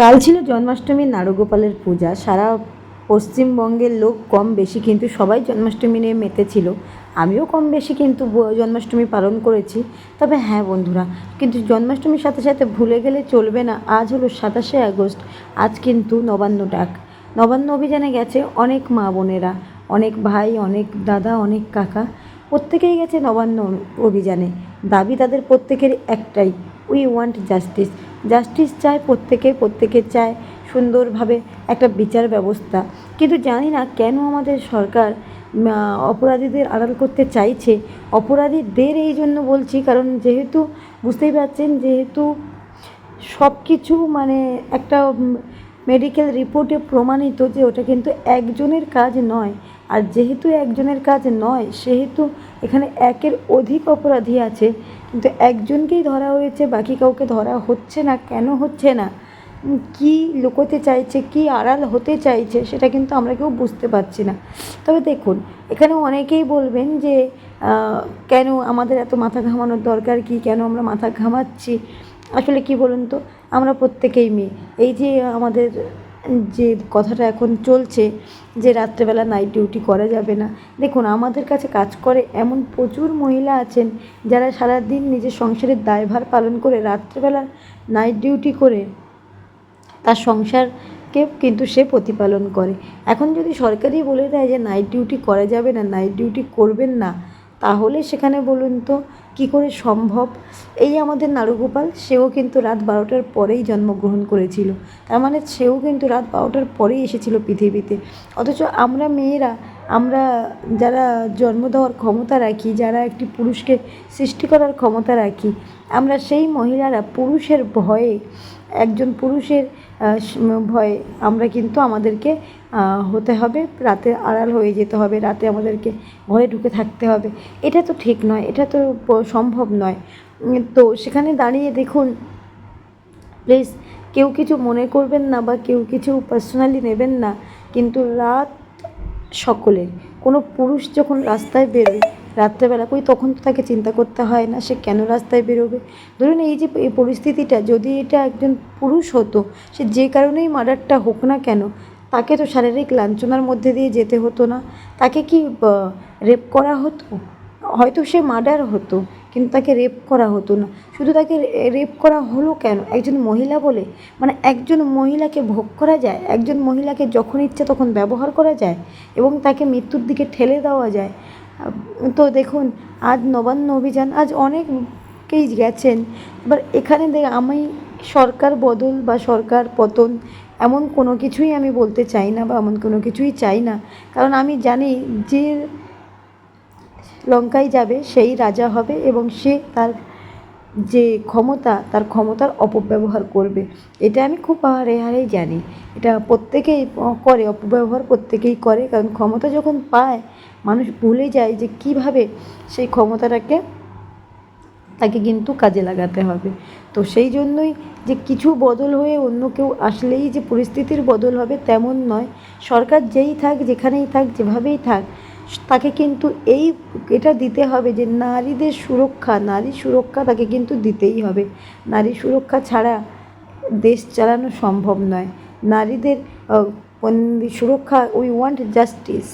কাল ছিল জন্মাষ্টমী নারগোপালের পূজা। সারা পশ্চিমবঙ্গের লোক কম বেশি, কিন্তু সবাই জন্মাষ্টমী নিয়ে মেতেছিল আমিও কম বেশি, কিন্তু জন্মাষ্টমী পালন করেছি। তবে হ্যাঁ বন্ধুরা, কিন্তু জন্মাষ্টমীর সাথে সাথে ভুলে গেলে চলবে না। আজ হলো সাতাশে আগস্ট, আজ কিন্তু নবান্ন ডাক। নবান্ন অভিযানে গেছে অনেক মা বোনেরা, অনেক ভাই, অনেক দাদা, অনেক কাকা। প্রত্যেকেই গেছে নবান্ন অভিযানে। দাবি তাদের প্রত্যেকের একটাই উই ওয়ান্ট জাস্টিস জাস্টিস চায় প্রত্যেকে প্রত্যেকে চায় সুন্দরভাবে একটা বিচার ব্যবস্থা। কিন্তু জানি না কেন আমাদের সরকার অপরাধীদের আড়াল করতে চাইছে। অপরাধীদের এই জন্য বলছি, কারণ যেহেতু বুঝতেই পারছেন, যেহেতু সব কিছু মানে একটা মেডিকেল রিপোর্টে প্রমাণিত যে ওটা কিন্তু একজনের কাজ নয়। আর যেহেতু একজনের কাজ নয়, সেহেতু এখানে একের অধিক অপরাধী আছে, কিন্তু একজনকেই ধরা হয়েছে, বাকি কাউকে ধরা হচ্ছে না, কেন হচ্ছে না? কী লুকোতে চাইছে, কী আড়াল হতে চাইছে, সেটা কিন্তু আমরা কেউ বুঝতে পারছি না। তবে দেখুন, এখানে অনেকেই বলবেন যে কেন আমাদের এত মাথা ঘামানোর দরকার কি, কেন আমরা মাথা ঘামাচ্ছি? আসলে কি বলুন তো? আমরা প্রত্যেকেই মেয়ে। এই যে আমাদের যে কথাটা এখন চলছে যে রাত্রেবেলা নাইট ডিউটি করা যাবে না। দেখুন, আমাদের কাছে কাজ করে এমন প্রচুর মহিলা আছেন যারা সারাদিন নিজের সংসারের দায়ভার পালন করে রাত্রেবেলা নাইট ডিউটি করে তার সংসারকে কিন্তু সে প্রতিপালন করে। এখন যদি সরকারই বলে দেয় যে নাইট ডিউটি করা যাবে না নাইট ডিউটি করবেন না তাহলে সেখানে বলুন তো, কি করে সম্ভব? এই আমাদের নাড়ুগোপাল সেও কিন্তু রাত বারোটার পরেই জন্মগ্রহণ করেছিল। তার মানে সেও কিন্তু রাত বারোটার পরেই এসেছিল পৃথিবীতে। অথচ আমরা মেয়েরা আমরা যারা জন্ম দেওয়ার ক্ষমতা রাখি, যারা একটি পুরুষকে সৃষ্টি করার ক্ষমতা রাখি, আমরা সেই মহিলারা পুরুষের ভয়ে, একজন পুরুষের ভয়ে আমরা কিন্তু আমাদেরকে হতে হবে, রাতে আড়াল হয়ে যেতে হবে, রাতে আমাদেরকে ঘরে ঢুকে থাকতে হবে। এটা তো ঠিক নয়, এটা তো সম্ভব নয়। তো সেখানে দাঁড়িয়ে দেখুন, প্লিজ, কেউ কিছু মনে করবেন না বা কেউ কিছু পার্সোনালি নেবেন না, কিন্তু রাত সকলের কোনো পুরুষ যখন রাস্তায় বেরোয় রাত্রেবেলা, কই তখন তো তাকে চিন্তা করতে হয় না, সে কেন রাস্তায় বেরোবে? ধরুন এই যে এই পরিস্থিতিটা, যদি এটা একজন পুরুষ হতো, সে যে কারণেই মার্ডারটা হোক না কেন, তাকে তো শারীরিক লাঞ্ছনার মধ্যে দিয়ে যেতে হতো না। তাকে কি রেপ করা হতো? হয়তো সে মার্ডার হতো, কিন্তু তাকে রেপ করা হতো না। শুধু তাকে রেপ করা হলো কেন? একজন মহিলা বলে? মানে একজন মহিলাকে ভোগ করা যায়? একজন মহিলাকে যখন ইচ্ছে তখন ব্যবহার করা যায়? এবং তাকে মৃত্যুর দিকে ঠেলে দেওয়া যায়? তো দেখুন, আজ নবান্ন অভিযান, আজ অনেকেই গেছেন। এবার এখানে দেখ, আমি সরকার বদল বা সরকার পতন, এমন কোনো কিছুই আমি বলতে চাই না বা এমন কোনো কিছুই চাই না। কারণ আমি জানি যে লঙ্কায় যাবে, সেই রাজা হবে এবং সে তার যে ক্ষমতা, তার ক্ষমতার অপব্যবহার করবে। এটা আমি খুব হারে হারেই জানি। এটা প্রত্যেকেই করে, অপব্যবহার প্রত্যেকেই করে, কারণ ক্ষমতা যখন পায়, মানুষ ভুলে যায় যে কীভাবে সেই ক্ষমতাটাকে তাকে কিন্তু কাজে লাগাতে হবে। তো সেই জন্যই যে কিছু বদল হয়ে অন্য কেউ আসলেই যে পরিস্থিতির বদল হবে তেমন নয়। সরকার যেই থাক, যেখানেই থাক, যেভাবেই থাক তাকে কিন্তু এই এটা দিতে হবে যে নারীদের সুরক্ষা, নারী সুরক্ষা তাকে কিন্তু দিতেই হবে। নারী সুরক্ষা ছাড়া দেশ চালানো সম্ভব নয়। নারীদের সুরক্ষা উই ওয়ান্ট জাস্টিস